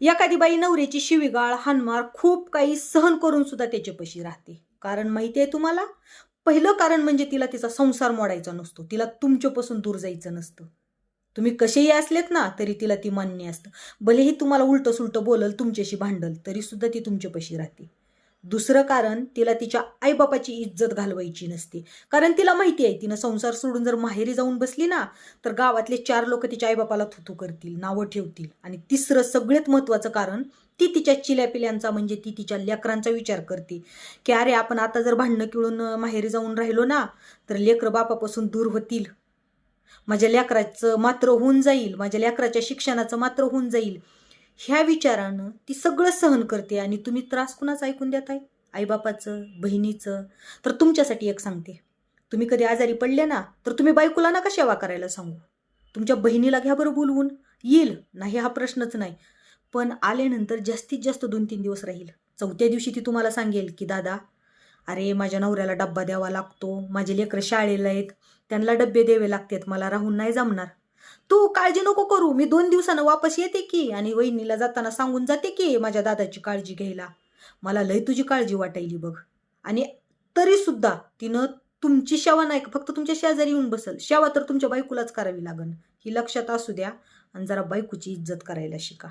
एखादी बाई नवऱ्याची शिवीगाळ हानमार खूप काही सहन करून सुद्धा त्याच्यापाशी राहते. कारण माहिती आहे तुम्हाला? पहिलं कारण म्हणजे तिला तिचा संसार मोडायचा नसतो. तिला तुमच्यापासून दूर जायचं नसतं. तुम्ही कसेही असलेत ना तरी तिला ती मान्य असतं. भलेही तुम्हाला उलटं सुलटं बोलल तुमच्याशी भांडल तरी सुद्धा ती तुमच्यापाशी राहते. दुसरं कारण तिला तिच्या आईबापाची इज्जत घालवायची नसते. कारण तिला माहिती आहे तिनं संसार सोडून जर माहेरी जाऊन बसली ना तर गावातले चार लोक तिच्या आईबापाला थुथू करतील नावं ठेवतील. आणि तिसरं सगळ्यात महत्त्वाचं कारण ती तिच्या चिल्यापिल्यांचा म्हणजे ती तिच्या लेकरांचा विचार करते. की अरे आपण आता जर भांडणं किळून माहेरी जाऊन राहिलो ना तर लेकरं बापापासून दूर होतील. माझ्या लेकराचं मात्र होऊन जाईल माझ्या लेकराच्या शिक्षणाचं मात्र होऊन जाईल. ह्या विचारानं ती सगळं सहन करते आणि तुम्ही त्रास कुणाच ऐकून देताय? आईबापाचं बहिणीचं? तर तुमच्यासाठी एक सांगते. तुम्ही कधी आजारी पडले ना तर तुम्ही बायकोला नका सेवा करायला सांगू. तुमच्या बहिणीला घ्या बरं बोलवून. येईल नाही हा प्रश्नच नाही. पण आल्यानंतर जास्तीत जास्त दोन तीन दिवस राहील. चौथ्या दिवशी ती तुम्हाला सांगेल की दादा अरे माझ्या नवऱ्याला डब्बा द्यावा लागतो. माझे लेकरं शाळेला आहेत. त्यांना डब्बे द्यावे लागतात. मला राहून नाही जमणार. तू काळजी नको करू मी दोन दिवसानं वापस येते की आणि वहिनीला जाताना सांगून जाते की माझ्या दादाची काळजी घ्यायला. मला लय तुझी काळजी वाटायली बघ. आणि तरी सुद्धा तिनं तुमची सेवा नाही फक्त तुमच्या शेजारी येऊन बसल. शेवा तर तुमच्या बायकोलाच करावी लागन. ही लक्षात असू द्या आणि जरा बायकोची इज्जत करायला शिका.